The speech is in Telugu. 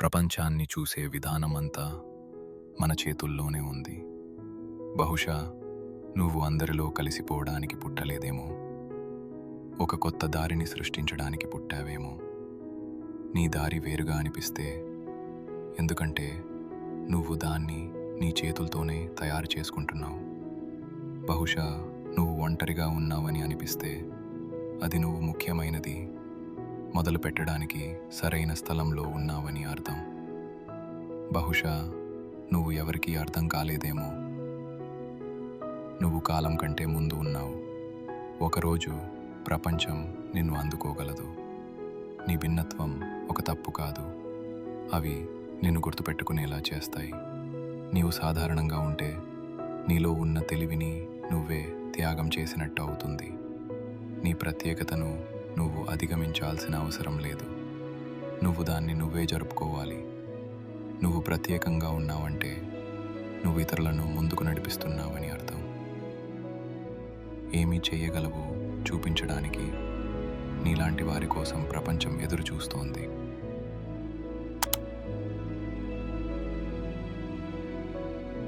ప్రపంచాన్ని చూసే విధానమంతా మన చేతుల్లోనే ఉంది. బహుశా నువ్వు అందరిలో కలిసిపోవడానికి పుట్టలేదేమో. ఒక కొత్త దారిని సృష్టించడానికి పుట్టావేమో. నీ దారి వేరుగా అనిపిస్తే ఎందుకంటే నువ్వు దాన్ని నీ చేతులతోనే తయారు చేసుకుంటున్నావు. బహుశా నువ్వు ఒంటరిగా ఉన్నావని అనిపిస్తే అది నువ్వు ముఖ్యమైనది. మొదలు పెట్టడానికి సరైన స్థలంలో ఉన్నావని అర్థం. బహుశా నువ్వు ఎవరికీ అర్థం కాలేదేమో. నువ్వు కాలం కంటే ముందు ఉన్నావు. ఒకరోజు ప్రపంచం నిన్ను అందుకోగలదు. నీ భిన్నత్వం ఒక తప్పు కాదు. అవి నిన్ను గుర్తుపెట్టుకునేలా చేస్తాయి. నీవు సాధారణంగా ఉంటే నీలో ఉన్న తెలివిని నువ్వే త్యాగం చేసినట్టు అవుతుంది. నీ ప్రత్యేకతను నువ్వు అధిగమించాల్సిన అవసరం లేదు. నువ్వు దాన్ని నువ్వే జరుపుకోవాలి. నువ్వు ప్రత్యేకంగా ఉన్నావంటే నువ్వు ఇతరులను ముందుకు నడిపిస్తున్నావని అర్థం. ఏమీ చేయగలవు చూపించడానికి నీలాంటి వారి కోసం ప్రపంచం ఎదురు చూస్తోంది